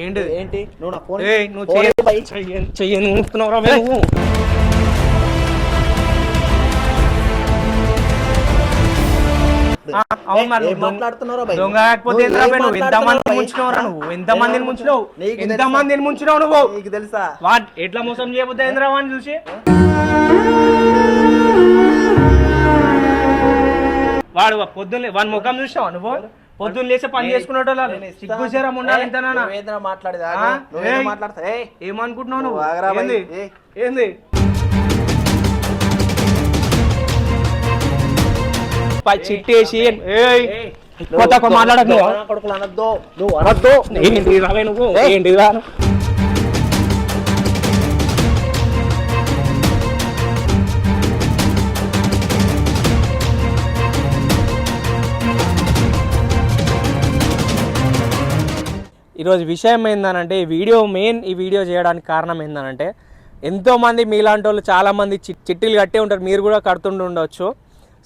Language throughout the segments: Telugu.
ఏంటి ఏంటి? నువ్వు నా ఫోన్ ఏయ్, నువ్వు. చెయ్యని- చెయ్యని. ఊపుతున్నావురా బే నువ్వు ఆ, అవును మరి ఏం నువ్వు మాట్లాడుతున్నావురా బై? దొంగ కాకపోతే నువ్వు ఏంట్రా ఏం బే నువ్వు? ఎంత మాట్లాడుతున్నావు మందిని బై? ముంచినవురా నువ్వు? ఎంత మందిని ముంచినావు నీకు ఎంత తెలుసా? మందిని ముంచినావు నువ్వు? నీకు తెలుసా? వాట్? ఎట్లా మోసం చేయబోతే ఏంద్రా వాడిని చూసి? వాడు పొద్దున్న వాడి ముఖం చూసావా నువ్వు? పొద్దున్న లేచి పని చేసుకునేటో నేను ఇస్తా. సిగ్గుచేరా ఉండాలి ఇంతనా మాట్లాడేది. మాట్లాడతా ఏమనుకుంటున్నావు నువ్వు. ఏంది. ఏంది పై చిట్టేసి మాట్లాడకు నువ్వు అనొద్దు నువ్వు అనొద్దు ఏంటి రావే నువ్వు ఏంటి ఈరోజు విషయం ఏందనంటే ఈ వీడియో మెయిన్ ఈ వీడియో చేయడానికి కారణం ఏందనంటే ఎంతోమంది మీలాంటి వాళ్ళు చాలామంది చి చిట్టీలు కట్టే ఉంటారు మీరు కూడా కడుతుండి ఉండొచ్చు.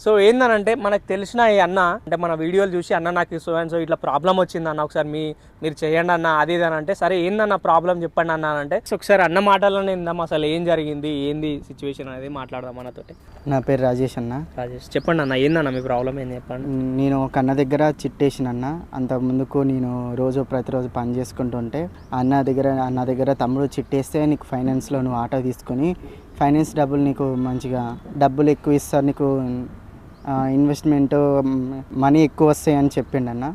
సో ఏందనంటే మనకు తెలిసిన ఈ అన్న అంటే మన వీడియోలు చూసి అన్న నాకు సో అండ్ సో ఇట్లా ప్రాబ్లం వచ్చింది అన్న ఒకసారి మీ మీరు చేయండి అన్న అది ఇది అంటే సరే ఏందన్న ప్రాబ్లం చెప్పండి అన్న అని అంటే సో ఒకసారి అన్న మాటలోనే ఇందాం అసలు ఏం జరిగింది ఏంది సిచ్యువేషన్ అనేది మాట్లాడదాం అన్నతోటి నా పేరు రాజేష్ అన్న. రాజేష్ చెప్పండి అన్న ఏందన్న మీ ప్రాబ్లం ఏంది చెప్పండి. నేను ఒక అన్న దగ్గర చిట్టేసిన అన్న. అంత ముందుకు నేను రోజు ప్రతిరోజు పని చేసుకుంటుంటే అన్న దగ్గర అన్న దగ్గర తమ్ముడు చిట్టేస్తే నీకు ఫైనాన్స్లో నువ్వు ఆటో తీసుకొని ఫైనాన్స్ డబ్బులు నీకు మంచిగా డబ్బులు ఎక్కువ ఇస్తారు నీకు ఇన్వెస్ట్మెంట్ మనీ ఎక్కువ వస్తాయి అని చెప్పిండు అన్న.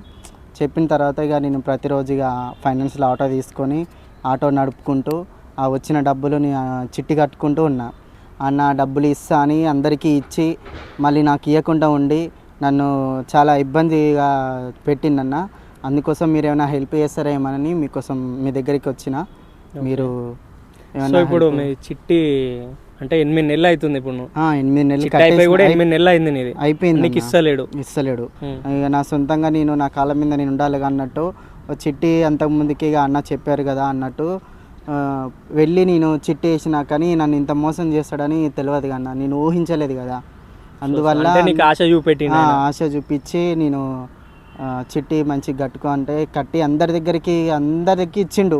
చెప్పిన తర్వాత ఇక నేను ప్రతిరోజు ఇక ఫైనాన్స్లో ఆటో తీసుకొని ఆటో నడుపుకుంటూ ఆ వచ్చిన డబ్బులు నీ- ఆ చిట్టి కట్టుకుంటూ ఉన్నా. అన్న డబ్బులు ఇస్తా అని అందరికీ ఇచ్చి మళ్ళీ నాకు ఇవ్వకుండా ఉండి నన్ను చాలా ఇబ్బందిగా పెట్టిందన్న అందుకోసం మీరు ఏమైనా హెల్ప్ చేస్తారేమోనని మీకోసం మీ దగ్గరికి వచ్చిన. మీరు ఇప్పుడు మీ చిట్టి అంటే ఎనిమిది నెలలు అవుతుంది ఇప్పుడు ఎనిమిది నెలలు అయిపోయి కూడా ఎనిమిది నెలలు అయింది నీది. అయిపోయింది నీకు. ఇస్తలేడు. ఇస్తలేడు. నా సొంతంగా నేను నా కాళ్ళ మీద నేను ఉండాలి అన్నట్టు చిట్టి అంతకు ముందుకి ఇక అన్న చెప్పారు కదా అన్నట్టు వెళ్ళి నేను చిట్టి వేసినా కానీ నన్ను ఇంత మోసం చేస్తాడని తెలియదు కన్నా నేను ఊహించలేదు కదా. అందువల్ల ఆశ ఆయన. ఆశ చూపించి నేను చిట్టి మంచి కట్టుకో అంటే కట్టి అందరి దగ్గరికి అందరికి ఇచ్చిండు.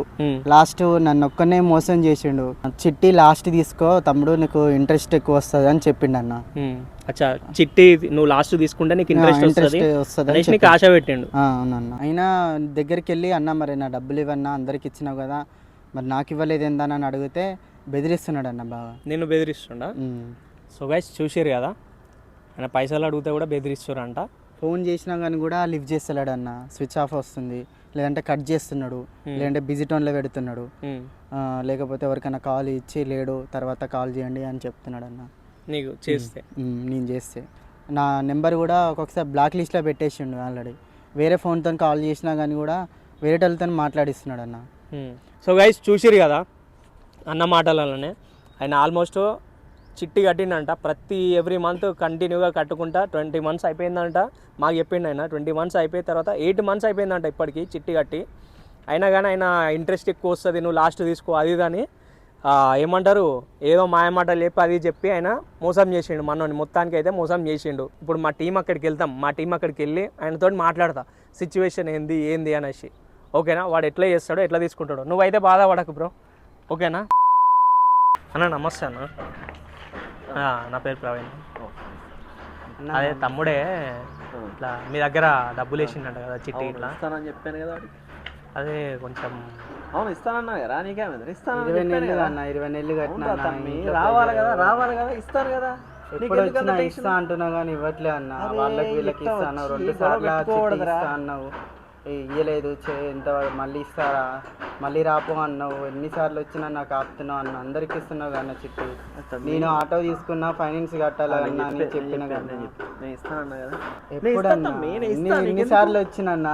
లాస్ట్ నన్ను ఒక్కనే మోసం చేసిండు. చిట్టి లాస్ట్ తీసుకో తమ్ముడు నీకు ఇంట్రెస్ట్ ఎక్కువ వస్తుంది అని చెప్పిండు అన్న. అచ్చా చిట్టి నువ్వు లాస్ట్ తీసుకుంటే నీకు ఇంట్రెస్ట్ వస్తుంది. నీకు ఆశ పెట్టిండు. అవునన్న. అయినా దగ్గరికి వెళ్ళి అన్న మరి నా డబ్బులు ఇవన్నా అందరికి ఇచ్చినావు కదా మరి నాకు ఇవ్వలేదు ఏందని అని అడిగితే బెదిరిస్తున్నాడు అన్న బాగా నిన్ను బెదిరిస్తుండా. సో గైస్ చూసారు కదా? ఆయన పైసలు అడిగితే కూడా బెదిరిస్తారంట ఫోన్ చేసినా కానీ కూడా లిఫ్ట్ చేస్తలేడు అన్న స్విచ్ ఆఫ్ వస్తుంది. లేదంటే కట్ చేస్తున్నాడు. లేదంటే బిజీ టోన్లో పెడుతున్నాడు. ఆ, లేకపోతే ఎవరికైనా కాల్ ఇచ్చి లేడు తర్వాత కాల్ చేయండి అని చెప్తున్నాడు అన్న నీకు చేస్తే? ఉమ్, నేను చేస్తే. నా నెంబర్ కూడా ఒక్కొక్కసారి బ్లాక్ లిస్ట్లో పెట్టేసిండు ఆల్రెడీ. వేరే ఫోన్తో కాల్ చేసినా కానీ కూడా వేరే వాళ్ళతో మాట్లాడిస్తున్నాడు అన్న సో గైస్ చూసిరు కదా? అన్న మాటలలోనే. ఆయన ఆల్మోస్ట్ చిట్టి కట్టిండంట. ప్రతి ఎవ్రీ మంత్ కంటిన్యూగా కట్టుకుంటా. ట్వంటీ మంత్స్ అయిపోయిందంట. మాకు చెప్పిండు ఆయన. ట్వంటీ మంత్స్ అయిపోయిన తర్వాత ఎయిట్ మంత్స్ అయిపోయిందంట ఇప్పటికి చిట్టి కట్టి. అయినా కానీ ఆయన ఇంట్రెస్ట్ ఎక్కువ వస్తుంది. నువ్వు లాస్ట్ తీసుకో అది కానీ ఏమంటారు? ఏదో మాయమాటలు చెప్పి అది చెప్పి ఆయన మోసం చేసిండు. మనోని మొత్తానికి అయితే మోసం చేసిండు. ఇప్పుడు మా టీం అక్కడికి వెళ్తాం. మా టీం అక్కడికి వెళ్ళి ఆయనతో మాట్లాడతా. సిచ్యువేషన్ ఏంది ఏంది అనేసి. ఓకేనా? వాడు ఎట్లా చేస్తాడో ఎట్లా తీసుకుంటాడో. నువ్వైతే బాధపడకు బ్రో. ఓకేనా? అన్న నమస్తే అన్న. నా పేరు ప్రవీణ్. అదే తమ్ముడే ఇట్లా మీ దగ్గర డబ్బులు వేసిండంట కదా చిట్టి ఇట్లా. ఇస్తానని చెప్పాను కదా. అదే కొంచెం అవును ఇస్తానన్నా కదా నీకేమైంది? ఇస్తానని ఇరవై నెలలు కదా. అన్న ఇరవై నెలలు కట్టినా తమ్మి రావాలి కదా రావాలి కదా ఇస్తాను కదా. ఎప్పుడు వచ్చినా? ఇస్తా అంటున్నావు కానీ ఇవ్వట్లే అన్న. వాళ్ళకి వీళ్ళకి ఇస్తాను రెండు సార్లు. ఇస్తా అన్నావు. ఇయ్యలేదు చే ఎంత మళ్ళీ ఇస్తారా? మళ్ళీ రాపో అన్నావు ఎన్నిసార్లు వచ్చినా నాకు ఆపుతున్నావు అన్న అందరికి ఇస్తున్నావు అన్న చిట్టి. నేను ఆటో తీసుకున్నా ఫైనాన్స్ కట్టాలి అన్న అని చెప్పిన కదా. నేను చెప్పి- నేను ఇస్తానన్నా కదా. నేను ఎప్పుడు ఇస్తా అన్న? తమ్మి, నేను ఎన్ని ఇస్తా, ఎన్ని నీకెందుకు? సార్లు వచ్చినన్న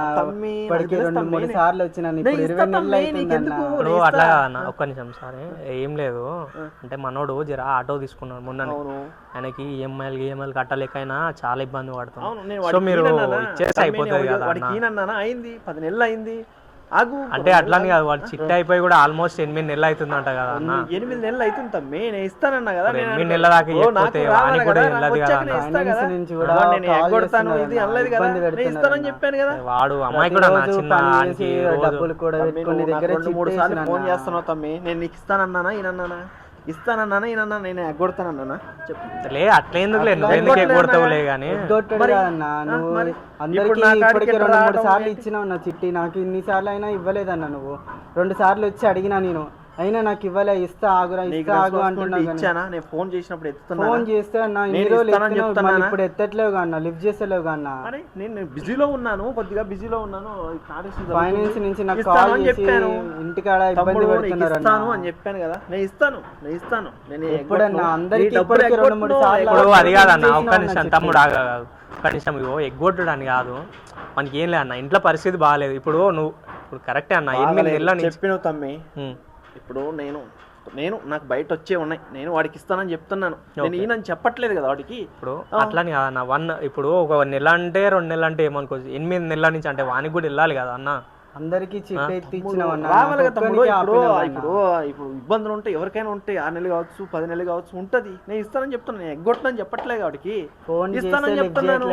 ఇప్పటికి రెండు మూడు సార్లు వచ్చినాను ఇప్పుడు ఇరవై నెలలు నేను అట్లా ఒక్క నిమిషం సరే. ఏం లేదు. అంటే మనోడు జర ఆటో తీసుకున్నాడు మొన్న ఆయనకి ఈఎంఐలు ఈఎంఐలు కట్టలేకైనా చాలా ఇబ్బంది అవును పడుతుంది నేను సో వాడికి మీరు? ఇచ్చేస్తే అయిపోతుంది కదా? అయింది. పది నెలలు అయింది. అంటే అట్లానే కాదు వాడు చిట్టి అయిపోయి కూడా ఆల్మోస్ట్ ఎనిమిది నెలలు అవుతుందంట కదా అన్న. ఎనిమిది నెలలు అవుతుంది తమ్మి నేను ఇస్తానన్నా కదా ఎనిమిది నెలల దాకా రావాలి వానికి కూడా వెళ్ళదు కదా నేను ఎగ్గొడతాను ఇది అనలేదు కదా. నేను ఇస్తానని. చెప్పాను కదా. వాడు అమ్మాయి కూడా నా చిన్న డబ్బులు కూడా రెండు మూడు సార్లు ఫోన్. చేస్తున్నావు తమ్మి. నేను నీకు ఇస్తానన్నానా ఈయనన్నానా? ఇస్తానన్నానా ఈయనన్నా నేను ఎగ్గొడతానన్నానా? చెప్పు. లే అట్లా ఎందుకు ఎగ్గొట్టలే ఎగ్గొడతావులే కానీ అందరికి ఇప్పటికే రెండు మూడు సార్లు? ఇచ్చినావు నా చిట్టి. నాకు ఇన్ని సార్లు అయినా ఇవ్వలేదన్న నువ్వు. రెండు సార్లు వచ్చి అడిగినా నేను. అయినా నాకు ఇవ్వలే ఇస్తా ఆగురా ఇస్తా ఆగు ఇచ్చానా నేను ఫోన్ చేసినప్పుడు ఎత్తుతున్నా ఫోన్ చేస్తే అన్న ఇన్ని రోజులు? మళ్ళీ ఇప్పుడు ఎత్తట్లేవు కన్నా లిఫ్ట్ చేస్తలేవు కన్నా నేను బిజీలో ఉన్నాను కొద్దిగా బిజీలో ఉన్నాను ఫైనాన్స్. నుంచి నాకు ఇస్తాను కాల్ చెప్పాను ఇంటికాడ ఇబ్బంది పెడుతున్నారు ఇస్తాను అన్న అని చెప్పాను కదా నేను ఇస్తాను నేను ఇస్తాను నేను ఎప్పుడన్నా. అందరికీ నీ ఇప్పటికీ రెండు మూడు సార్లు. అది కాదన్న ఒక్క అన్న నిమిషం. తమ్ముడు నిమిషం ఇగో ఎగ్గొట్టుడు అని కాదు మనకి ఏం లే అన్న ఇంట్లో పరిస్థితి బాగాలేదు ఇప్పుడు నువ్వు ఇప్పుడు కరెక్టే అన్న ఎనిమిది. నెలల చెప్పినావు తమ్మి. ఇప్పుడు నేను నేను నాకు బయట వచ్చే ఉన్నాయి. నేను వాడికి ఇస్తానని చెప్తున్నాను. నేను ఈయనని చెప్పట్లేదు కదా వాడికి. ఇప్పుడు అట్లని కాదన్న వన్ ఇప్పుడు ఒక నెల అంటే రెండు నెలలు అంటే ఏమనుకోవచ్చు ఎనిమిది నెలల నుంచి అంటే వానికి కూడా వెళ్ళాలి కదా అన్న. అందరికి అన్న రావాలి కదా తమ్ముడు. ఇప్పుడు అన్న. ఇప్పుడు ఇప్పుడు ఇబ్బందులు ఉంటాయి ఎవరికైనా ఉంటాయి ఆరు నెలలు కావచ్చు పది నెలలు కావచ్చు ఉంటది. నేను ఇస్తానని చెప్తున్నాను. నేను ఎగ్గొట్టనని చెప్పట్లేదు వాడికి. ఫోన్ ఇస్తానని చెప్తున్నాను.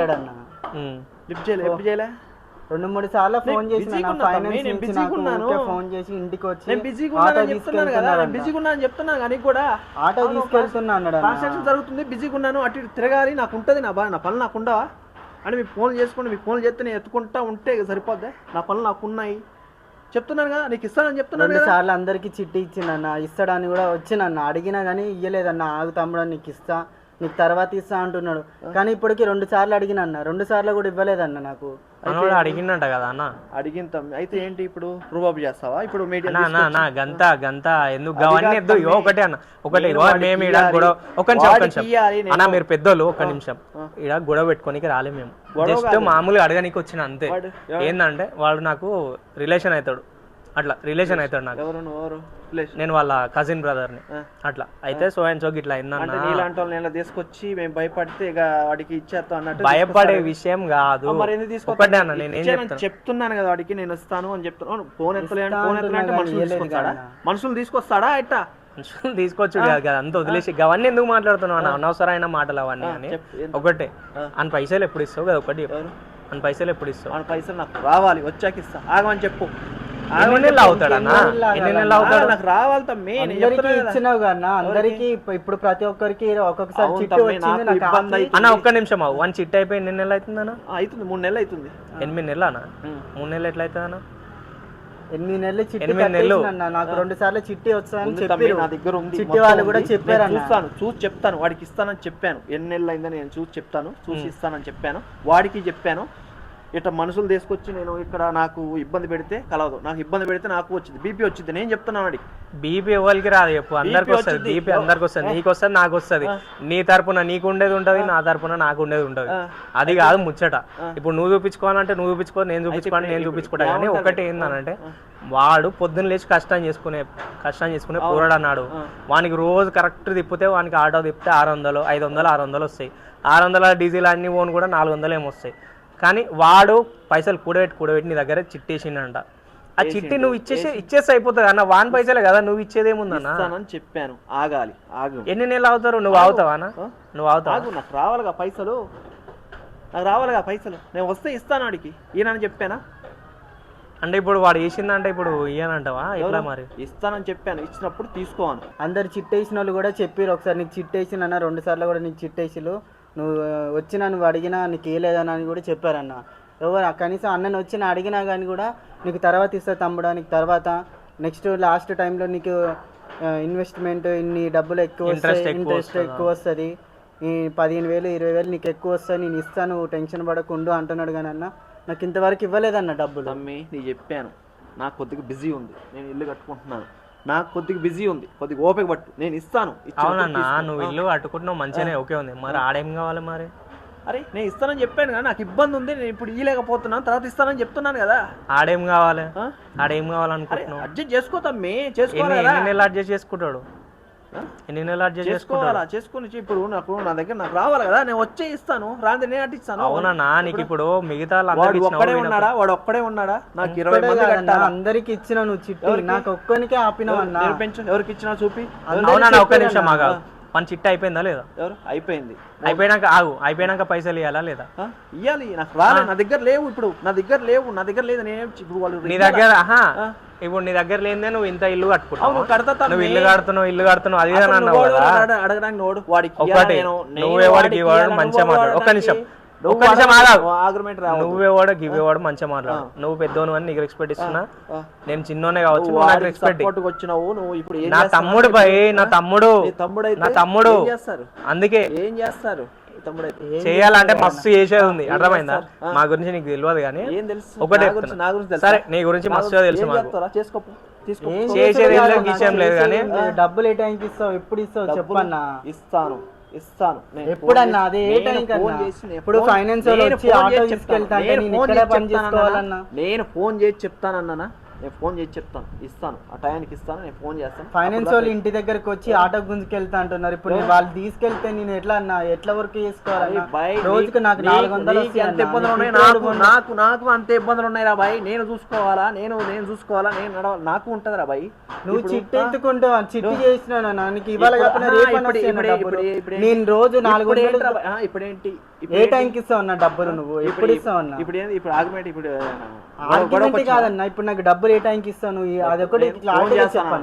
లిఫ్ట్ చేయలే లిఫ్ట్ చేయలే. రెండు మూడు సార్లు ఫోన్ ఉన్నాను. ఊరికే ఫోన్ చేసి ఇంటికి వచ్చి నేను బిజీగా ఆటో ఉన్నానని చెప్తున్నాను కదా. నేను. బిజీగా ఉన్నానని చెప్తున్నాను కానీ కూడా ఆటో తీసుకెళ్తున్నా అన్నాడు అన్న. ట్రాన్సాక్షన్ జరుగుతుంది బిజీగా ఉన్నాను అటు ఇటు తిరగాలి నాకు ఉంటుంది నా బా నా పనులు నాకు ఉండవా? అని మీకు ఫోన్ చేసుకోండి మీకు ఫోన్ చేస్తే నేను ఎత్తుకుంటా ఉంటే సరిపోద్ది? నా పనులు నాకు ఉన్నాయి. చెప్తున్నాను కదా నీకు ఇస్తానని చెప్తున్నాను కదా. సార్లు అందరికి చిట్టి ఇచ్చిండన్న ఇస్తాడని కూడా వచ్చినన్న అడిగినా కానీ ఇయ్యలేదన్న ఆగు తమ్ముడు నీకు ఇస్తా. నీకు తర్వాత ఇస్తా అంటున్నాడు. కానీ ఇప్పటికి రెండు సార్లు అడిగిన అన్న. రెండు సార్లు కూడా ఇవ్వలేదన్న నాకు. మనోడు అడిగిండంట కదా అన్న. అడిగిన తమ్మి. అయితే ఏంటి ఇప్పుడు? ప్రూవ్ అప్ చేస్తావా? ఇప్పుడు మీడియా గంత గంత. ఎందుకు? అవన్నీ ఎద్దు ఒకటే అన్న. ఒకటే. మేము ఈడ గొడవ ఒక నిమిషం ఒక అన్న మీరు పెద్దోళ్ళు ఒక్క నిమిషం. ఈడ గొడవ పెట్టుకోనికి రాలే మేము. జస్ట్ మామూలుగా అడగనికి వచ్చిన అంతే. ఏందంటే వాడు నాకు రిలేషన్ అవుతాడు. అట్లా రిలేషన్ అవుతాడు నాకు. ఎవరు? ఎవరు నేను వాళ్ళ కజిన్ బ్రదర్ని ఆ. అట్లా. అయితే సో అండ్ సో ఇట్లా అంటే అయిందన్న నీలాంటి వాళ్ళని ఇలా తీసుకొచ్చి మేము భయపడితే ఇక వాడికి ఇచ్చేస్తాం అన్నట్టు భయపడే విషయం కాదు. అన్న నేను ఏం ఇచ్చానని చెప్తాను చెప్తున్నాను కదా వాడికి నేను వస్తాను అని చెప్తున్నాను ఫోన్ ఎత్తలే అంటే ఇస్తా ఫోన్ మనుషులు తీసుకొస్తాడా? మనుషులు తీసుకొస్తాడా ఎట్టా? మనుషులు తీసుకొచ్చు కాదు అంత వదిలేసి. అవన్నీ ఎందుకు మాట్లాడుతున్నావు అన్న? అనవసరమైన మాటలు అవన్నీ అని? ఒకటే. అని పైసలు ఎప్పుడు ఇస్తావు కదా ఒకటి అని పైసలు ఎప్పుడు ఇస్తావు? మన పైసలు నాకు రావాలి వచ్చాక ఇస్తా. ఆగమని చెప్పు. ఎన్ని నెలలు అవుతాడు అన్న? ఎన్ని నెలలు ఆ, అవుతాడు? నాకు రావాలి తమ్మి అందరికి. ఇచ్చినావు కన్నా ఇప్పుడు ప్రతి ఒక్కరికి ఒక్కొక్కసారి చిట్టి వచ్చింది నాకు ఇబ్బంది అవుతుంది. అన్న ఒక్క నిమిషం వన్ చిట్ అయిపోయి ఎన్ని నెలలు అవుతుందన్న ఆ, అవుతుంది మూడు నెలలు అవుతుంది. ఎనిమిది నెలలు అన్న. మూడు నెలలు ఎట్లా అవుతుంది అన్న? ఎనిమిది నెలలు చిట్టి నెలలు. నాకు రెండు సార్లు చిట్టి తమ్మి, చెప్పారు నా దగ్గర ఉంది. చిట్టి వాళ్ళు కూడా. చెప్పారు అన్న. చూస్తాను చూసి చెప్తాను. వాడికి ఇస్తానని చెప్పాను. ఎన్ని నెలలు అయిందని నేను చూసి చెప్తాను. చూసి ఇస్తానని చెప్పాను. వాడికి చెప్పాను. ఇట్లా మనుషులు తీసుకొచ్చి నేను ఇక్కడ నాకు ఇబ్బంది పెడితే కలవదు. నాకు ఇబ్బంది పెడితే నాకు వచ్చింది. బీపీ వచ్చింది. నేను చెప్తున్నాను వాడికి. బీపీ ఎవరికి రాదు చెప్పు. అందరికి వస్తుంది. బీపీ అందరికి వస్తుంది. నీకు వస్తుంది నాకు వస్తుంది. నీ తరపున నీకు ఉండేది ఉంటది నా తరపున నాకు ఉండేది ఉంటది. అది కాదు ముచ్చట. ఇప్పుడు నువ్వు చూపించుకోవాలంటే నువ్వు చూపించుకో నేను చూపించుకోవాలి నేను చూపించుకుంటా. కానీ? ఒకటి ఏందనంటే వాడు పొద్దున్న లేచి కష్టం చేసుకునే కష్టం చేసుకునే పోరాడు అన్నాడు. వానికి రోజు కరెక్ట్ తిప్పితే వానికి ఆటో తిప్పితే ఆరు వందలు ఐదు వందలు ఆరు వందలు వస్తాయి. ఆరు వందల డీజిల్ అన్ని ఓన్ కూడా నాలుగు వందలు ఏమో వస్తాయి. కానీ వాడు పైసలు కూడబెట్టి కూడబెట్టి నీ దగ్గర చిట్టేసిండంట. ఆ చిట్టి నువ్వు ఇచ్చేసి ఇచ్చేస్తే అయిపోతుంది అన్న. వాన్ పైసలే కదా నువ్వు ఇచ్చేది ఏముందన్న ఇస్తానని చెప్పాను. ఆగాలి. ఆగు. ఎన్ని నెలలు అవుతారు? నువ్వు అవుతావా? నువ్వు అవుతావా? ఆగు నాకు రావాలిగా పైసలు. నాకు రావాలిగా పైసలు. నేను వస్తే ఇస్తాను వాడికి ఈయనని చెప్పానా? అంటే ఇప్పుడు వాడు వేసిందంటే ఇప్పుడు ఇయ్యనంటావా? ఎట్లా మరి? ఇస్తానని చెప్పాను. ఇచ్చినప్పుడు తీసుకోను అందరు చిట్టేసిన వాళ్ళు కూడా చెప్పారు ఒకసారి నీకు చిట్టేసిన రెండు సార్లు కూడా నీకు చిట్టేసిలు నువ్వు వచ్చినా నువ్వు అడిగినా నీకు వేయలేదని అని కూడా చెప్పారన్న. ఎవరు కనీసం అన్నని వచ్చినా అడిగినా కానీ కూడా నీకు తర్వాత ఇస్తా తమ్ముడా నీకు తర్వాత నెక్స్ట్ లాస్ట్ టైంలో నీకు ఇన్వెస్ట్మెంట్ ఇన్ని డబ్బులు ఎక్కువ వస్తాయి ఇంట్రెస్ట్? ఎక్కువ వస్తుంది. ఈ పదిహేను వేలు ఇరవై వేలు నీకు ఎక్కువ వస్తాయి నేను ఇస్తాను నువ్వు టెన్షన్ పడకుండు అంటున్నాడు కానీ అన్న. నాకు ఇంతవరకు ఇవ్వలేదన్న డబ్బులు. తమ్మి నీకు చెప్పాను. నాకు కొద్దిగా బిజీ ఉంది. నేను ఇల్లు కట్టుకుంటున్నాను. నాకు కొద్దిగా బిజీ ఉంది కొద్దిగా ఓపిక పట్టు నేను ఇస్తాను అవునన్నా. నువ్వు ఇల్లు కట్టుకుంటున్నావు మంచిగానే ఓకే ఉంది మరి ఆడేం కావాలి మరి అరే నేను ఇస్తానని చెప్పాను కదా నాకు ఇబ్బంది ఉంది నేను ఇప్పుడు ఇయ్యలేకపోతున్నాను తర్వాత ఇస్తానని చెప్తున్నాను కదా ఆడేం కావాలి? ఆడేం కావాలనుకుంటున్నావు అడ్జస్ట్ చేసుకో తమ్మి ఎన్ని చేసుకోవాలి అడ్జస్ట్ చేసుకుంటాడు చేసుకుంటావు చేసుకోవాలా? చేసుకుని ఇప్పుడు నాకు నా దగ్గర నాకు రావాలి కదా నేను వచ్చే ఇస్తాను. రాంది నేను అటు ఇస్తాను అవునన్నా నీకు ఇప్పుడు మిగతా వాడు ఒక్కడే ఉన్నాడా? వాడు ఒక్కడే ఉన్నాడా? నాకు ఇరవై మంది కట్టాలా? అందరికి ఇచ్చిన నువ్వు చిట్టి. నాకు ఒక్కనికే ఎవరు పెంచు? ఎవరికి ఇచ్చినా చూపి. అవునా ఒక్క నిమిషం ఆగా. మన చిట్ట అయిపోయిందా లేదా? ఎవరు? అయిపోయింది. అయిపోయినాక ఆగు. అయిపోయినాక పైసలు ఇవ్వాలా లేదా? ఇయ్యాలి. నాకు రాలే. నా దగ్గర లేవు ఇప్పుడు. నా దగ్గర లేవు. నా దగ్గర లేదు. నేను ఇప్పుడు వాళ్ళు నీ? దగ్గర. ఇప్పుడు నీ దగ్గర లేదే నువ్వు ఇంత ఇల్లు కట్టుకుంటావు కడతా. నువ్వు ఇల్లు కడుతున్నావు ఇల్లు కడుతున్నావు. అది అన్నావు అడగడానికి నోడు. వాడికి నువ్వే వాడికి? మంచిగా మాట్లాడు. ఒక్క వాడడానికి నిమిషం. ఒక్క నిమిషం వాడడానికి ఆగా. ఆర్గ్యుమెంట్ రావద్దు. నువ్వేవాడు గివ్వేవాడు మంచిగా మాట్లాడు. నువ్వు పెద్దోను అని నీకు రెస్పెక్ట్ ఇస్తున్నా. నేను చిన్నోనే కావచ్చు నువ్వు నువ్వు నాకు రెస్పెక్ట్ వచ్చినావు నువ్వు ఇప్పుడు నా? తమ్ముడు భయ్ నా తమ్ముడు. నీ తమ్ముడు అయితే నా తమ్ముడు. ఏం చేస్తారు? అందుకే ఏం చేస్తారు? చేయాలంటే మస్తు చేసేది ఉంది. అర్థమైందా? మా గురించి నీకు తెలియదు కానీ ఏం తెలుసు? ఒకటే నా చెప్తున్నా. గురించి నా గురించి తెలుసా? సరే నీ గురించి మస్తు తెలుసు? చేసుకోపో. చేసేది విషయం లేదు కానీ. డబ్బులు ఏ టైంకి ఇస్తావు? ఎప్పుడు ఇస్తావు? చెప్పన్నా. ఇస్తాను. ఇస్తాను నేను ఎప్పుడన్నా అదే ఏ టైం ఇప్పుడు ఫోన్- finance వాళ్ళు నేను వచ్చి ఆటో చేసి తీసుకెళ్తా చెప్తాను. అంటే నేను నేను ఫోన్ చేసి చెప్తానన్నా. నేను ఫోన్ చేసి చెప్తాను. ఇస్తాను. ఆ టైంకి ఇస్తాను. నేను ఫోన్ చేస్తాను. ఫైనాన్స్ వాళ్ళు ఇంటి దగ్గరకు వచ్చి ఆటో గుంజుకెళ్తా అంటున్నారు. ఇప్పుడు నేను వాళ్ళు తీసుకెళ్తే నేను ఎట్లా అన్నా ఎట్లా వరకు బాయ్, రోజుకి నాకు నాలుగు వందలు ఎంత. ఇబ్బందులు ఉన్నాయి నీకు నాకు నాకు అంత ఇబ్బందులు ఉన్నాయి రా బాయ్. నేను చూసుకోవాలా? నేను నేను చూసుకోవాలా? నేను నడవాలి నాకు ఉంటది రా బాయ్. నువ్వు చిట్టి ఆ, ఎత్తుకుంటావు. చిట్టి చేసినా నీకు ఇవాళ నేను రోజు నాలుగు ఇప్పుడేంటి? ఏ? టైంకి ఇస్తావు అన్న డబ్బులు నువ్వు? ఎప్పుడు ఇస్తావు అన్న? ఇప్పుడు ఇప్పుడు ఆర్గ్యుమెంట్ ఇప్పుడు కాదన్న. ఇప్పుడు నాకు డబ్బులు ఏ టైంకి ఇస్తావు నువ్వు అదొకటి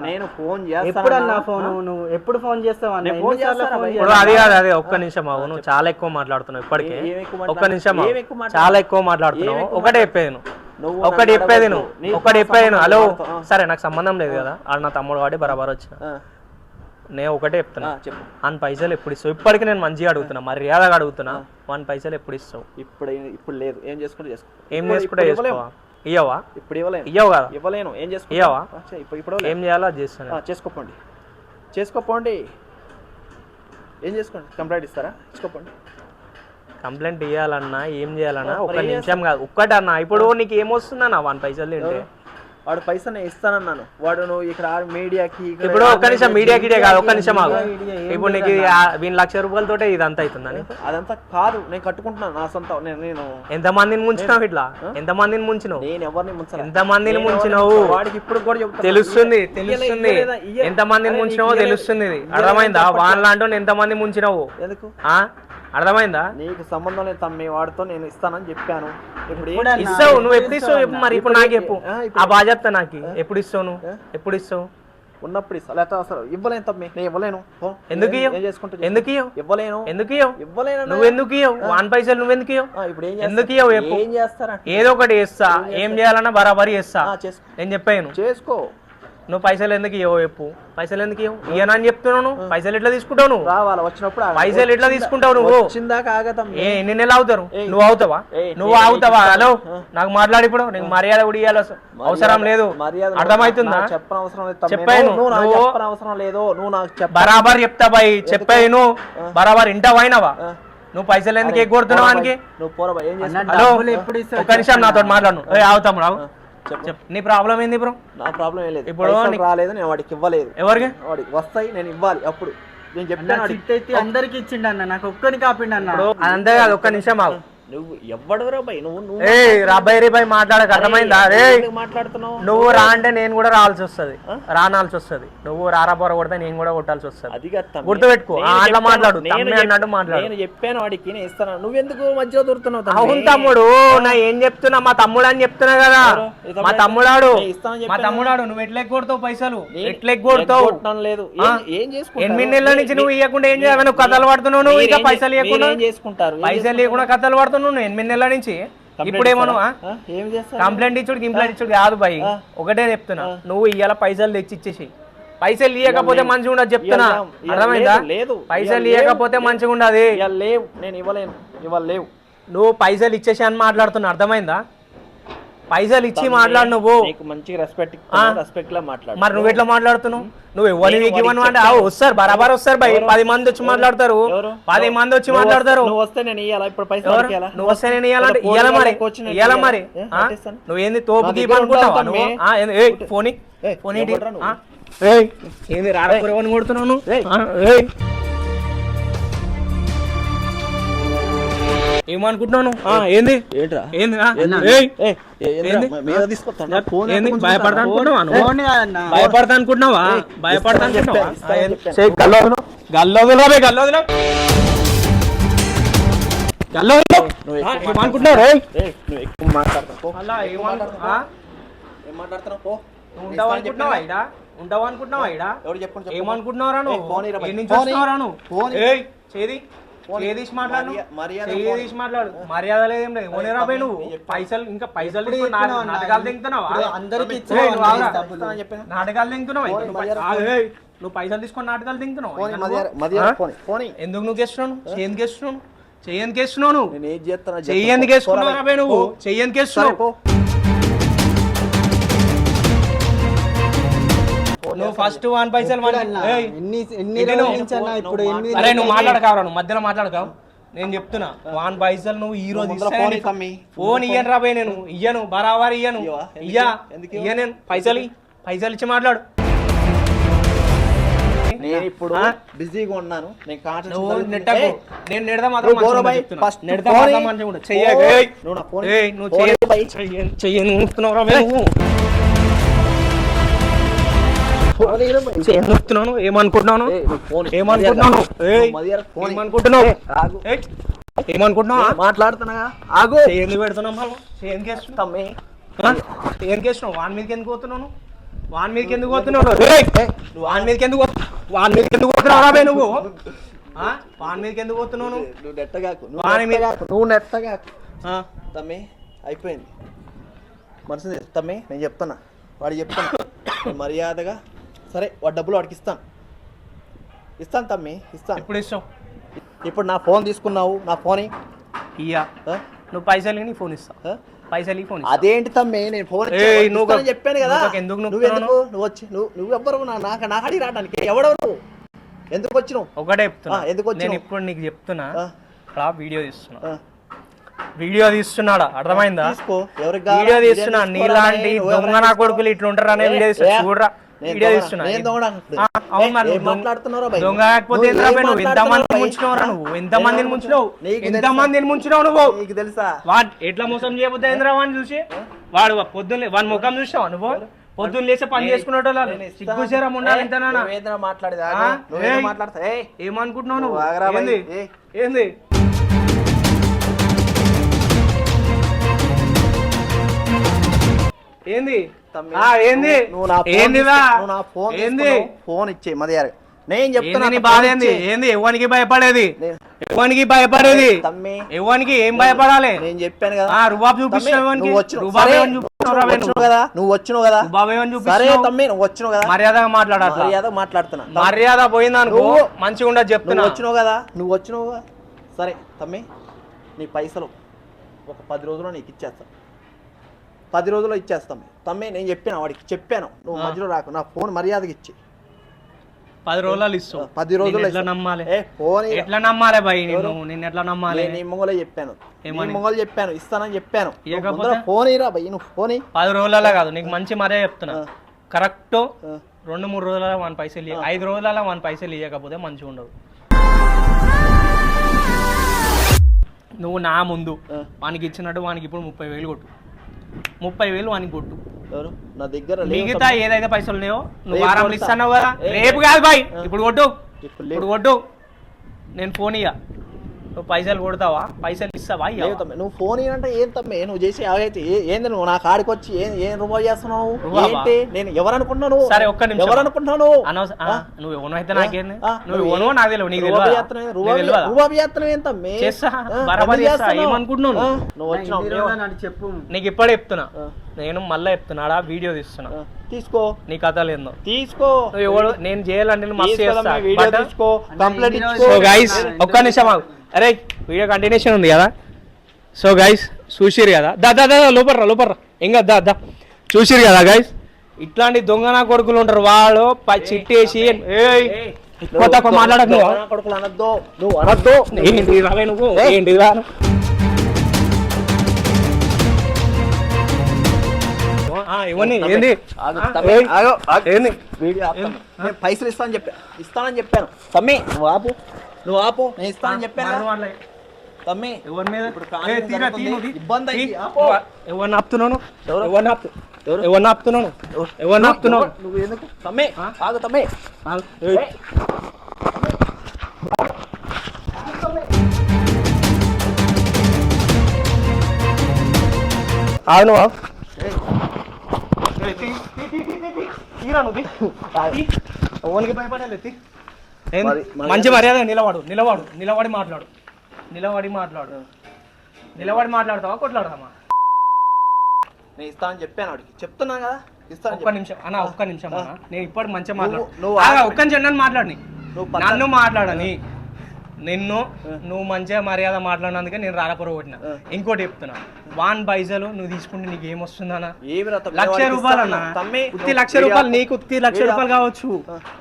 నేను ఫోన్ చేస్తాను ఎప్పుడు అన్న ఫోన్ నువ్వు ఎప్పుడు ఫోన్ చేస్తావు అన్న? ఫోన్? ఇప్పుడు అది కాదు అదే ఒక్క నిమిషం ఆగు. నువ్వు చాలా ఎక్కువ మాట్లాడుతున్నావు ఇప్పటికే. ఒక్క నిమిషం చాలా ఎక్కువ మాట్లాడుతున్నావు. ఒకటే చెప్పేది నువ్వు. ఒకటి చెప్పేది. నువ్వు. ఒకటి చెప్పేది హలో? సంబంధం లేదు. సరే నాకు సంబంధం లేదు కదా. ఆడ నా తమ్ముడు వాడి బరాబర్ వచ్చిన. నేను ఒకటే చెప్తున్నా. వన్ పైసలు ఎప్పుడు ఇస్తావు? ఇప్పటికి నేను మంచిగా అడుగుతున్నా మర్యాదగా అడుగుతున్నా. వన్ పైసలు ఎప్పుడు ఇస్తావు? ఇప్పుడు ఇప్పుడు లేదు. ఏం చేసుకుంటే చేసుకో. ఏం చేసుకుంటే చేసుకోవా? ఇయ్యవా? ఇప్పుడు ఇవ్వలేను. ఇయ్యవు కదా? ఇవ్వలేను. ఏం? ఆ, చెయ్, ఇప్పుడు ఇప్పుడు ఏం చేయాలో చేస్తాను చేసుకోపోండి. చేసుకోపోండి. ఏం చేసుకోండి? కంప్లైంట్ ఇస్తారా? చేసుకోపోండి. కంప్లైంట్ ఇవ్వాలన్నా ఏం చేయాలన్నా ఒక్క నిమిషం కాదు. ఒక్కటన్నా ఇప్పుడు నీకు ఏమొస్తుందన్నా? వన్ పైసలు తింటే. వాడు పైసా నేను ఇస్తానన్నాను. వాడు నువ్వు ఇక్కడ మీడియాకి ఇప్పుడు ఒక్క నిమిషం మీడియా గిడియా కాదు ఒక్క నిమిషం ఆగు. ఇప్పుడు నీకు వీని లక్ష రూపాయలతోటే ఇదంతా అవుతుందని. అదంతా కాదు నేను కట్టుకుంటున్నాను నా సొంత. నేను నేను ఎంత మందిని ముంచినావు ఇట్లా? ఎంత మందిని ముంచినావు? నేను ఎవరిని ముంచలే? ఎంత మందిని ముంచినావు? వాడికి ఇప్పుడు కూడా చెప్తున్నా. తెలుస్తుంది తెలుస్తుంది. ఎంత మందిని ముంచినావో తెలుస్తుంది. అర్థమైందా? వాన్ లాంటి ఎంత మంది ముంచినావు? ఎందుకు? అర్థమైందా? నీకు సంబంధం లేదు తమ్మి వాడితో నేను ఇస్తానని చెప్పాను. ఇప్పుడు ఇస్తావు నువ్వు ఎప్పుడు ఇస్తావు? చెప్పు మరి ఇప్పుడు నాకు చెప్పు. ఆ, చెప్తా నాకు. ఎప్పుడు ఇస్తావు నువ్వు? ఎప్పుడు ఇస్తావు? ఉన్నప్పుడు ఇస్తా. లేకపోతే అసలు ఇవ్వలేను తమ్మి. నేను ఇవ్వలేను. ఎందుకు చేసుకుంటా చేసుకో. ఎందుకు ఇవ్వలేను. ఎందుకు ఇవ్వలేను నువ్వు ఎందుకు ఇయ్యవు? వాన్ పైసలు నువ్వు ఎందుకు ఇయ్యవు? ఆ, ఇప్పుడు ఏం ఎందుకు చెప్పు. ఏం చేస్తారా ఏదో ఒకటి చేస్తా. ఏం చేయాలన్నా బరాబరి చేస్తా. ఆ, చేసుకో. నేను చెప్పాను. చేసుకో. నువ్వు పైసలు ఎందుకు ఇవ్వవు చెప్పు. పైసలు ఎందుకు ఇవ్వవు ఇయ్యనని చెప్తున్నావు నువ్వు. పైసలు ఎట్లా తీసుకుంటావు నువ్వు? రావాలా వచ్చినప్పుడు. పైసలు ఎట్లా తీసుకుంటావు నువ్వు? ఏ ఎన్ని నెలలు అవుతారు. నువ్వు అవుతావా? నువ్వు అవుతావా? హలో. నాకు మాట్లాడి ఇప్పుడు. నీకు మర్యాద కూడా ఇవ్వాలి. అవసరం లేదు. అర్థమవుతుందా? చెప్పని అవసరం లేదు. నువ్వు- నాకు నువ్వు- చెప్పని అవసరం లేదు. నువ్వు నాకు చెప్ప బరాబర్ చెప్తా బాయ్. చెప్పాను బరాబర్ ఇంట పోయినావా? నువ్వు పైసలు ఎందుకు ఎగ్గొడుతున్నావు వానికి నువ్వు ఒక నిమిషం నాతో మాట్లాడు. ఏ అవుతాం రావు నీ ప్రాబ్లం ఏంది బ్రో నా ప్రాబ్లం ఏం లేదు. ఇప్పుడు రాలేదు నేను వాడికి ఇవ్వలేదు. ఎవరికి? వాడికి వస్తాయి నేను ఇవ్వాలి అప్పుడు. నేను అయితే అందరికి ఇచ్చిండు అన్న నాకు ఒక్కరికి ఆపిండు అన్న. అంతే కాదు ఒక్క నిమిషం ఆగు. నువ్వు ఎవ్వడురా భయ్ నువ్వు నువ్వు ఏ రాబాయ్ రేబాయ్ మాట్లాడక అర్థమైందా? రే ఎందుకు మాట్లాడుతున్నావు? నువ్వు రా. అంటే నేను కూడా రావాల్సి వస్తుంది. రానాల్సి వస్తుంది. నువ్వు రారా పొర కొడితే నేను కూడా కొట్టాల్సి వస్తుంది. అది కాదు తమ్మి. గుర్తుపెట్టుకో. నేను ఆ, అట్లా చెప్పాను, మాట్లాడు. నేను తమ్మి చెప్- అన్నట్టు మాట్లాడు. నేను చెప్పాను వాడికి నేను ఇస్తాను. నువ్వెందుకు మధ్యలో దొరుకుతున్నావు తమ్మి? అవును తమ్ముడు నా ఏం చెప్తున్నా? మా తమ్ముడు అని చెప్తున్నా కదా. ఎవరు? ఈ తమ్ముడు మా తమ్ముడాడు. నేను ఇస్తానని మా చెప్పాను. తమ్ముడాడు నువ్వు ఎట్లా ఎగ్గొడతావు పైసలు? నేను ఎట్లా ఎగ్గొడతావు? ఎగ్గొట్టడం లేదు. ఏం ఏం చేసుకుంటారు? ఎనిమిది నెలల నుంచి నువ్వు ఇవ్వకుండా ఏం చేయాలి? నువ్వు కథలు పడుతున్నావు నువ్వు? ఇక మీరేం పైసలు ఇవ్వకుండా మీరేం చేసుకుంటారు? ఏం పైసలు ఇవ్వకుండా కథలు పడుతున్నావు? నువ్వు ఎనిమిది నెలల నుంచి. ఇప్పుడు ఏమను ఆ? ఏం చేస్తారు? కంప్లైంట్ ఇచ్చుడు కంప్లైంట్ ఇచ్చుడు కాదు భయ్ ఒకటే చెప్తున్నా. నువ్వు ఇవాళ పైసలు తెచ్చి ఇచ్చేసి పైసలు ఇవ్వకపోతే మంచిగా ఉండదు చెప్తున్నా. అర్థమైందా? లేదు. పైసలు ఇవ్వకపోతే. మంచిగా ఉండదు. లేవు. నేను ఇవ్వలేను. ఇవాళ లేవు నువ్వు పైసలు ఇచ్చేసి అని మాట్లాడుతున్నా. అర్థమైందా? పైసలు ఇచ్చి మాట్లాడు నువ్వు నీకు మంచి రెస్పెక్ట్ రెస్పెక్ట్ లా మాట్లాడు. మరి నువ్వు ఎట్లా మాట్లాడుతున్నావు? నువ్వు ఎవరి నీకు ఇవ్వను అంటే వస్తారు బరాబర్ వస్తారు భయ్ పది మంది వచ్చి మాట్లాడతారు? పది మంది వచ్చి మాట్లాడతారు. నువ్వు వస్తే నేను ఇయ్యాలా? ఇప్పుడు పైసలు ఇయ్యాలా? నువ్వు వస్తే నేను పోటీ ఇవ్వాల మరి? ఇయ్యాలా? మరి? ఏ. నువ్వు ఏంది తోపు దీప అనుకుంటావా నువ్వు? ఏయ్, ఫోన్. ఫోన్? ఏయ్ ఏంది రాడపురవని కొడుతున్నావు ఫోన్ ఏంది? భయపడతా? ఫోన్ కాదన్నా. భయపడతా అనుకుంటున్నావా? భయపడతా అనుకుంటున్నావా? ఏంది? చెప్పాను. చేయి గల్లో రా ఏమనుకుంటున్నావు? రేయ్? ఏయ్, నువ్వు ఎక్కువ మాట్లాడతావు. పో. అలా ఏమను- ఆ? ఏం మాట్లాడుతున్నావు పో. నువ్వు ఉంటావు అనుకుంటున్నావా ఈడ? ఉంటావు అనుకుంటున్నావా ఈడ? ఎవరు చెప్పండి చెప్పు. ఏమనుకుంటున్నావురా ఏయ్, ఫోన్ నువ్వు ఇరా బయట. ఏ నుంచి ఫోన్ వస్తున్నావురా నువ్వు? ఫోన్ ఏయ్ చేది మర్యాద లేదేం లేదు. నువ్వు. పైసలు ఇంకా పైసలు. నాటకాలు తింటున్నావా. నాటకాలు తింటున్నావా? నువ్వు పైసలు తీసుకొని నాటకాలు తింటున్నావు? ఎందుకు నువ్వు గెస్తున్నావు చెయ్యని గెస్తున్నావు చెయ్యని గెస్తున్నావు నువ్వు? ఏం చెయ్యని రాబోయ్ నువ్వు? చెయ్యని నువ్వు ఫస్ట్ వన్ పైసలు ఇప్పుడు? అరే నువ్వు మాట్లాడకావరా నువ్వు మధ్యలో మాట్లాడకావు నేను చెప్తున్నా వాన్ పైసలు నువ్వు ఈ రోజు ఫోన్ ఇయ్యను రాబోయే నేను. ఇయ్యను బరాబర్ ఇయ్యను? ఇయ్యా. ఎందుకు ఇయ్య నేను పైసలు. పైసలు ఇచ్చి మాట్లాడు. నేను ఇప్పుడు? బిజీగా ఉన్నాను. నేను కాంటాక్ట్ నేను. చెయ్యను. చెయ్యను ఊపుతున్నాను ఏమనుకుంటున్నాను. ఏమనుకుంటున్నాను. ఏమనుకుంటున్నావు? ఏమనుకుంటున్నావా? ఏయ్, మాట్లాడుతున్నాగా ఆగు. చేయండి పెడుతున్నాం మనం కేసు తమ్మి. ఏం కేసినావు వాన్ మీదకి ఎందుకు పోతున్నావు నువ్వు? వాన్ మీదకి ఎందుకు పోతున్నావు నువ్వు? వాన్ మీదకి ఎందుకు వాన్ మీదకి ఎందుకు పోతున్నావు రాబే నువ్వు? వాన్ మీదకి ఎందుకు పోతున్నావు నువ్వు? నెట్టగాకు వాని మీద- నువ్వు నెట్టగాకు? తమ్మి అయిపోయింది. మనసు తమ్మి నేను చెప్తున్నా. వాడు చెప్తున్నా. మర్యాదగా సరే వాడు డబ్బులు వాడికి ఇస్తాను. ఇస్తాను తమ్మి ఇస్తాను. ఎప్పుడు ఇస్తావు? ఇప్పుడు నా ఫోన్ తీసుకున్నావు నా ఫోన్. ఇయ్యా? నువ్వు పైసలు నీ ఫోన్ ఇస్తావు? పైసలు ఫోన్ ఇస్తా. అదేంటి తమ్మి నేను ఫోన్ నువ్వు చెప్పాను కదా. ఎందుకు నువ్వు? ఎందుకు? నువ్వు వచ్చి నువ్వు నువ్వు ఎవ్వరు? నా నాకు నా అడిగి రావడానికి ఎవడవు నువ్వు? ఎందుకు వచ్చినావు? ఒకటే చెప్తున్నా. ఎందుకు వచ్చినావు? నేను ఇప్పుడు నీకు చెప్తున్నా. ఇక్కడ వీడియో తీస్తున్నా. వీడియో తీస్తున్నాడా? అర్థమైందా? వీడియో తీస్తున్నా. నీలాంటి దొంగ నా? కొడుకులు ఇట్లా ఉంటారనే ఏ, వీడియో తీస్తున్నా. చూడరా. వీడియో తీస్తున్నా. దొంగ కాకపోతే నువ్వు ఎంత మందిని? ముంచినవురా? నువ్వు? ఎంత మందిని ముంచినావు ఎంత తెలుసా? మందిని ముంచినావు నువ్వు? నీకు తెలుసా? వాడు ఎట్లా మోసం చేయబోతే ఏంద్రా వాడిని చూసి? వాడు పొద్దున్న వాడి ముఖం చూసావా నువ్వు? పొద్దున్న లేచి పని చేసుకునేటోళ్ళు ఇస్తా. సిగ్గుచేరం ఉండాలి ఇంతనా మాట్లాడేది? ఏమనుకుంటున్నావు నువ్వు. ఏంది. ఏంది? ఏంది? ఏంది? ఏంది? ఫోన్ ఇచ్చే మర్యాద నేను చెప్తున్నా బాధ ఏంది. ఏంది? ఎవరికి భయపడేది? ఎవరికి భయపడేది? ఎవరికి ఏం భయపడాలి? నేను చెప్పాను కదా. ఆ రుబాబ్ ఎవరికి? నువ్వు వచ్చినావు. కదా. సరే? తమ్మి నువ్వు వచ్చినావు కదా. మర్యాదగా మాట్లాడట్లా మర్యాద మాట్లాడుతున్నా. మర్యాద పోయిందనుకో నువ్వు- మంచిగా ఉండదు చెప్తున్నా. వచ్చినావు కదా. నువ్వు వచ్చినావు సరే తమ్మి నీ పైసలు ఒక పది రోజుల్లో నీకు ఇచ్చేస్తా. పది రోజుల్లో ఇచ్చేస్తాం తమ్మి నేను చెప్పాను వాడికి చెప్పాను నువ్వు. మధ్యలో రాకు నా ఫోన్ మర్యాదకి ఇచ్చి పది రోజులు ఇస్తావు పది నిన్ను ఎట్లా. నమ్మాలి ఏ ఫోన్. ఎట్లా నమ్మాలి భయ్ ఎవరు? నిన్ను ఎట్లా నమ్మాలి నేను నీ మొగలే చెప్పాను నీ? మొగలు చెప్పాను ఇస్తానని చెప్పాను ఫోన్ ఇరా భయ్ నువ్వు ఫోన్. పది రోజులలో కాదు నీకు మంచి మర్యాద చెప్తున్నా. కరెక్ట్. రెండు మూడు రోజులలో వన్ పైసలు ఇయ్య ఐదు రోజులలో వన్ పైసలు ఇవ్వకపోతే మంచిగా ఉండదు నువ్వు నా ముందు. వానికి ఇచ్చినట్టు వానికి ఇప్పుడు ముప్పై వేలు కొట్టు ముప్పై వేలు వానికి కొట్టు నా దగ్గర మిగతా. ఏదైతే పైసలు లేవో నువ్వు కొడతా. ఇస్తావు కదా రేపు కాదు బాయ్. ఇప్పుడు కొట్టు. ఇప్పుడు కొట్టు నేను ఫోన్ ఇయ్య నువ్వు పైసలు కొడతావా? పైసలు ఇస్తావా? లేవు? తమ్మి. నువ్వు ఫోన్ అంటే ఏం తమ్మి? నువ్వు చేసి ఏ- ఏంది నువ్వు నా కాడికి వచ్చి ఏం ఏం చేస్తున్నావు? ఏంటి? నేను ఎవరు అనుకుంటున్నాను సరే, ఒక్క నిమిషం. ఎవరు అనుకుంటున్నాను అనవస- ఆ, నువ్వు ఎవరు అయితే నాకేంది? ఆ, నువ్వు నాకు తెలియదు నీకు తెలియదా? తెలియదా? ఏం తమ్మి? చేస్తా, ఆ, బరాబర్ ఎందుకు చేస్తా. చేస్తున్నావు? ఏమనుకుంటున్నావు ఆ, నువ్వు? వచ్చినావు. చెప్పు. నీకు ఇప్పుడే చెప్తున్నా. ఆ. నేను మళ్ళీ చెప్తున్నాడా? వీడియో తీస్తున్నా. ఆ, తీసుకో. నీ కథ లేదో తీసుకో. నువ్వు ఎవడు నేను చేయాలంటే నేను మస్తు తీసుకో చేస్తా. తమ్మి, వీడియో But- తీసుకో. కంప్లైంట్ ఇచ్చుకో. సో గైస్ ఒక్క నిమిషం ఆగు. అరే వీడియో కంటిన్యూషన్ ఉంది కదా? సో గైస్ చూసిరు కదా? దా దా దా లోపర్రా లోపర్రా ఇంకా దా దా. చూసిరు కదా గైస్ ఇట్లాంటి దొంగ నా కొడుకులు ఉంటారు. వాళ్ళు చిట్టేసి తక్కువ మాట్లాడకు నువ్వు. నా కొడుకులు అనొద్దు. నువ్వు ఏంటి రావే నువ్వు? ఏంటి రా? పైసలు ఇస్తానని చెప్పా ఇస్తానని చెప్పాను. నువ్వు ఆపు. నువ్వు ఆపు నేను ఇస్తానని చెప్పాను. తమ్మి ఎవరి మీద. ఇబ్బంది. ఆపు. ఎవరిని ఆపుతున్నాను ఎవరు? ఎవరిని ఎవరు? ఎవరిని ఆపుతున్నాను ఎవరిని ఆపుతున్నావు నువ్వు- ఎందుకు తమ్మి? ఆగు తమ్మి ఆగు. నువ్వు. తీరా నువ్వు. ఎవరికి భయపడాలి మంచి మర్యాద నిలవాడు నిలవాడు నిలబడి మాట్లాడు. నిలబడి మాట్లాడు. నిలబడి మాట్లాడతావా కొట్లాడతామా నేను ఇస్తానని చెప్పాను వాడికి చెప్తున్నా కదా? ఇస్తాను ఒక్క నిమిషం అన్న ఒక్క నిమిషం అన్న. నేను ఇప్పటికి మంచిగా మాట్లాడు. నువ్వు. ఒక్క నిమిషం నన్ను మాట్లాడిని నన్ను మాట్లాడని నిన్ను నువ్వు మంచిగా మర్యాద మాట్లాడినందుకే నేను రాలపొర కొట్టిన. ఆ. ఇంకోటి చెప్తున్నా. వాన్ పైసలు నువ్వు తీసుకుంటే నీకు ఏమొస్తుందన్నా లక్ష రూపాయలు. అన్న. ఉత్తి లక్ష రూపాయలు. నీకు ఉత్తి లక్ష రూపాయలు కావచ్చు.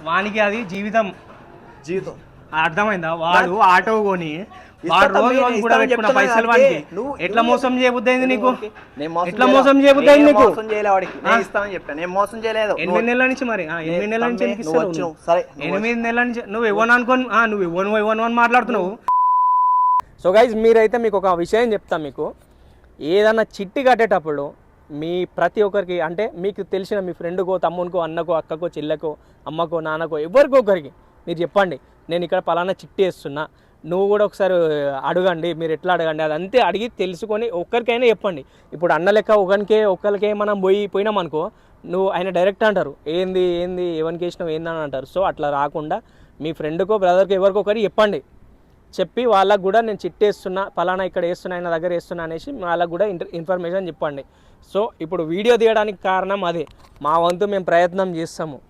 వానికి అది జీవితం. జీవితం. అర్థమైందా? వాడు ఆటో కొని వాడు రోజు రోజు కూడా పెట్టుకున్న పైసలు నువ్వు- ఎట్లా మోసం నీకు? మోసం ఎట్లా చేయలే. మోసం చేయబుద్దయింది నేను నీకు? మోసం చేయలే వాడికి నేను ఆ? ఇస్తానని చెప్పాను నేను మోసం చేయలేదు. ఎనిమిది నెలల నుంచి మరి? ఆ, ఎనిమిది నెలల నుంచి? సరే నువ్వు ఎనిమిది నెలల నుంచి నువ్వు ఇవ్వను అనుకోని ఆ, నువ్వు ఇవ్వను ఇవ్వను అని మాట్లాడుతున్నావు? సో గైజ్ మీరైతే మీకు ఒక విషయం చెప్తాను మీకు. ఏదన్నా చిట్టి కట్టేటప్పుడు మీ ప్రతి ఒక్కరికి అంటే మీకు తెలిసిన మీ ఫ్రెండ్కో తమ్మునికో అన్నకో అక్కకో చెల్లెకో అమ్మకో నాన్నకో ఎవరికో ఒకరికి మీరు చెప్పండి. నేను ఇక్కడ పలానా చిట్టి వేస్తున్నా. నువ్వు కూడా ఒకసారి అడగండి. మీరు ఎట్లా అడగండి? అది అంతే అడిగి తెలుసుకొని ఒక్కరికైనా చెప్పండి. ఇప్పుడు అన్న లెక్క ఒకరికే ఒక్కరికే మనం పోయి పోయినాం అనుకో నువ్వు ఆయన డైరెక్ట్ అంటారు. ఏంది ఏంది ఎవరికి వేసినావు ఏందని అంటారు. సో అట్లా రాకుండా మీ ఫ్రెండ్కో బ్రదర్కో ఎవరికో చెప్పండి. చెప్పి వాళ్ళకు కూడా నేను చిట్టేస్తున్నా పలానా ఇక్కడ వేస్తున్నా ఆయన దగ్గర వేస్తున్నా అనేసి వాళ్ళకు కూడా ఇంటర్ ఇన్ఫర్మేషన్ చెప్పండి. సో ఇప్పుడు వీడియో తీయడానికి కారణం అదే. మా వంతు మేము ప్రయత్నం చేస్తాము.